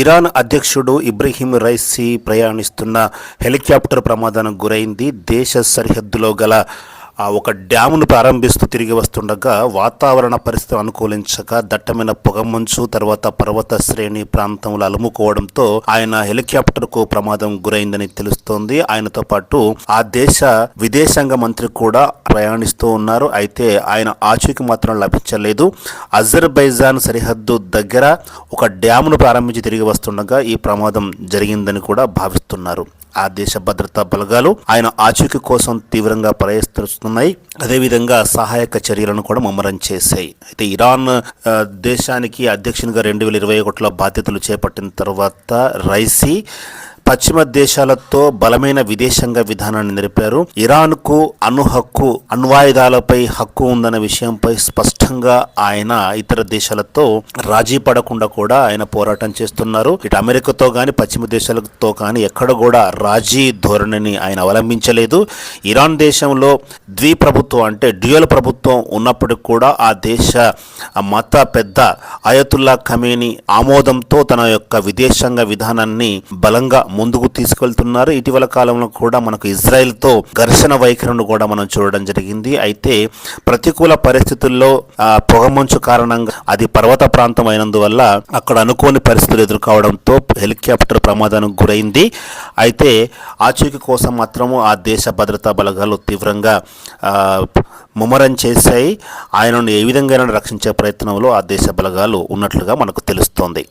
Iran అధ్యక్షుడు Ebrahim Raisi ప్రయాణిస్తున్న helicopter ప్రమాదానికి గురైంది. దేశ సరిహద్దులో గల ఆ ఒక డ్యామును ప్రారంభిస్తూ తిరిగి వస్తుండగా వాతావరణ పరిస్థితి అనుకూలించక దట్టమైన పొగమంచు తర్వాత పర్వత శ్రేణి ప్రాంతంలో అలుముకోవడంతో ఆయన హెలికాప్టర్కు ప్రమాదం గురైందని తెలుస్తోంది. ఆయనతో పాటు ఆ దేశ విదేశాంగ మంత్రి కూడా ప్రయాణిస్తూ ఉన్నారు. అయితే ఆయన ఆచూకీ మాత్రం లభించలేదు. అజర్బైజాన్ సరిహద్దు దగ్గర ఒక డ్యామును ప్రారంభించి తిరిగి వస్తుండగా ఈ ప్రమాదం జరిగిందని కూడా భావిస్తున్నారు. ఆ దేశ భద్రతా బలగాలు ఆయన ఆచూకీ కోసం తీవ్రంగా ఉన్నాయి అదేవిధంగా సహాయక చర్యలను కూడా ముమ్మరం చేశాయి. అయితే ఇరాన్ దేశానికి అధ్యక్షునిగా రెండు వేల ఇరవై ఒకటిలో బాధ్యతలు చేపట్టిన తర్వాత రైసీ పశ్చిమ దేశాలతో బలమైన విదేశాంగ విధానాన్ని నిలిపారు. ఇరాన్కు అణు హక్కు అణ్వాయుధాలపై హక్కు ఉందన్న విషయంపై స్పష్టంగా ఆయన ఇతర దేశాలతో రాజీ పడకుండా కూడా ఆయన పోరాటం చేస్తున్నారు. ఇటు అమెరికాతో కానీ పశ్చిమ దేశాలతో కానీ ఎక్కడ కూడా రాజీ ధోరణిని ఆయన అవలంబించలేదు. ఇరాన్ దేశంలో ద్విప్రభుత్వం అంటే డ్యూయల్ ప్రభుత్వం ఉన్నప్పటికీ కూడా ఆ దేశ మత పెద్ద అయతుల్లా ఖమేని ఆమోదంతో తన యొక్క విదేశాంగ విధానాన్ని బలంగా ముందుకు తీసుకెళ్తున్నారు. ఇటీవల కాలంలో కూడా మనకు ఇజ్రాయెల్తో ఘర్షణ వైఖరిను కూడా మనం చూడడం జరిగింది. అయితే ప్రతికూల పరిస్థితుల్లో పొగమంచు కారణంగా అది పర్వత ప్రాంతం అయినందువల్ల అక్కడ అనుకోని పరిస్థితులు ఎదుర్కోవడంతో హెలికాప్టర్ ప్రమాదానికి గురైంది. అయితే ఆచూకీ కోసం మాత్రము ఆ దేశ భద్రతా బలగాలు తీవ్రంగా ముమ్మరం చేశాయి. ఆయనను ఏ విధంగా రక్షించే ప్రయత్నంలో ఆ దేశ బలగాలు ఉన్నట్లుగా మనకు తెలుస్తోంది.